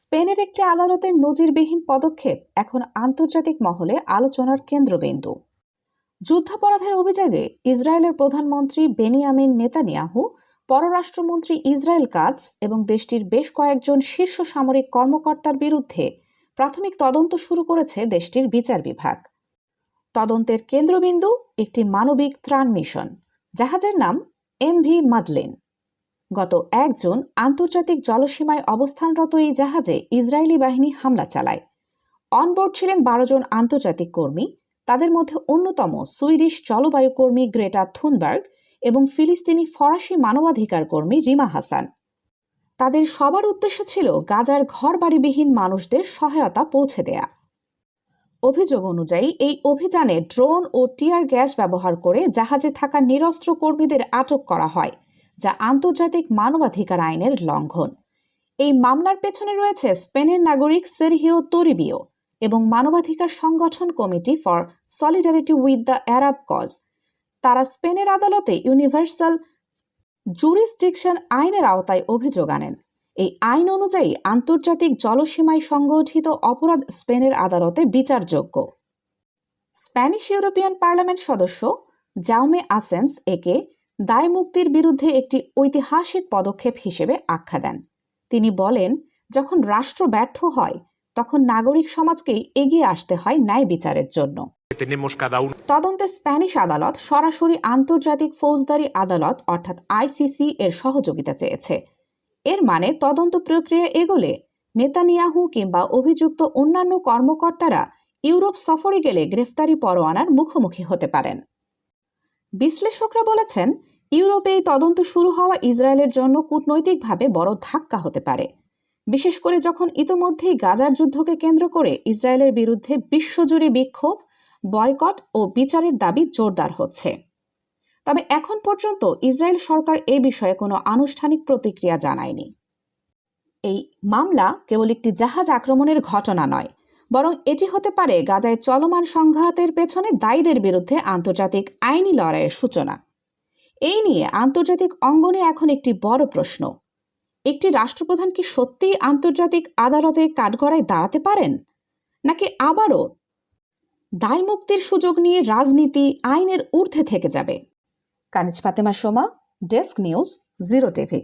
স্পেনের একটি আদালতের নজিরবিহীন পদক্ষেপ এখন আন্তর্জাতিক মহলে আলোচনার কেন্দ্রবিন্দু। যুদ্ধাপরাধের অভিযোগে ইসরায়েলের প্রধানমন্ত্রী বেনিয়ামিন নেতানিয়াহু, পররাষ্ট্রমন্ত্রী ইসরায়েল কাজ এবং দেশটির বেশ কয়েকজন শীর্ষ সামরিক কর্মকর্তার বিরুদ্ধে প্রাথমিক তদন্ত শুরু করেছে দেশটির বিচার বিভাগ। তদন্তের কেন্দ্রবিন্দু একটি মানবিক ত্রাণ মিশন, জাহাজের নাম এমভি মাদলেন। গত এক জুন আন্তর্জাতিক জলসীমায় অবস্থানরত এই জাহাজে ইসরায়েলি বাহিনী হামলা চালায়। অনবোর্ড ছিলেন বারো জন আন্তর্জাতিক কর্মী, তাদের মধ্যে অন্যতম সুইডিশ জলবায়ু কর্মী গ্রেটা থুনবার্গ এবং ফিলিস্তিনি ফরাসি মানবাধিকার কর্মী রিমা হাসান। তাদের সবার উদ্দেশ্য ছিল গাজার ঘরবাড়িবিহীন মানুষদের সহায়তা পৌঁছে দেয়া। অভিযোগ অনুযায়ী, এই অভিযানে ড্রোন ও টিয়ার গ্যাস ব্যবহার করে জাহাজে থাকা নিরস্ত্র কর্মীদের আটক করা হয়। যা আন্তর্জাতিক মানবাধিকার আইনের লঙ্ঘন। এই মামলার পেছনে রয়েছে স্পেনের নাগরিক সেরহিও তোরিবিও এবং মানবাধিকার সংগঠন committee for solidarity with the Arab cause. তারা স্পেনের আদালতে ইউনিভার্সাল জুরিসডিকশন আইনের আওতায় অভিযোগ আনেন। এই আইন অনুযায়ী আন্তর্জাতিক জলসীমায় সংগঠিত অপরাধ স্পেনের আদালতে বিচারযোগ্য। স্প্যানিশ ইউরোপিয়ান পার্লামেন্ট সদস্য জাউমে আসেন্স, একে দায় মুক্তির বিরুদ্ধে একটি ঐতিহাসিক পদক্ষেপ হিসেবে আখ্যা দেন। তিনি বলেন যখন রাষ্ট্র ব্যর্থ হয় তখন নাগরিক সমাজকেই এগিয়ে আসতে হয় ন্যায় বিচারের জন্য। তদন্তে স্প্যানিশ আদালত সরাসরি আন্তর্জাতিক ফৌজদারি আদালত অর্থাৎ আইসিসি এর সহযোগিতা চেয়েছে। এর মানে তদন্ত প্রক্রিয়া এগোলে নেতানিয়াহু কিংবা অভিযুক্ত অন্যান্য কর্মকর্তারা ইউরোপ সফরে গেলে গ্রেফতারি পরোয়ানার মুখোমুখি হতে পারেন। বিশ্লেষকরা বলেছেন ইউরোপে এই তদন্ত শুরু হওয়া ইসরায়েলের জন্য কূটনৈতিকভাবে বড় ধাক্কা হতে পারে। বিশেষ করে যখন ইতোমধ্যেই গাজার যুদ্ধকে কেন্দ্র করে ইসরায়েলের বিরুদ্ধে বিশ্বজুড়ে বিক্ষোভ, বয়কট ও বিচারের দাবি জোরদার হচ্ছে। তবে এখন পর্যন্ত ইসরায়েল সরকার এ বিষয়ে কোনো আনুষ্ঠানিক প্রতিক্রিয়া জানায়নি। এই মামলা কেবল একটি জাহাজ আক্রমণের ঘটনা নয় বরং এটি হতে পারে গাজায় চলমান সংঘাতের পেছনে দায়ীদের বিরুদ্ধে আন্তর্জাতিক আইনি লড়াইয়ের সূচনা। এই নিয়ে আন্তর্জাতিক অঙ্গনে এখন একটি বড় প্রশ্ন। একটি রাষ্ট্রপ্রধান কি সত্যিই আন্তর্জাতিক আদালতে কাঠগড়ায় দাঁড়াতে পারেন? নাকি আবারও দায় মুক্তির সুযোগ নিয়ে রাজনীতি আইনের ঊর্ধ্বে থেকে যাবে? Kaniz Fatema Soma, desk news, zero TV.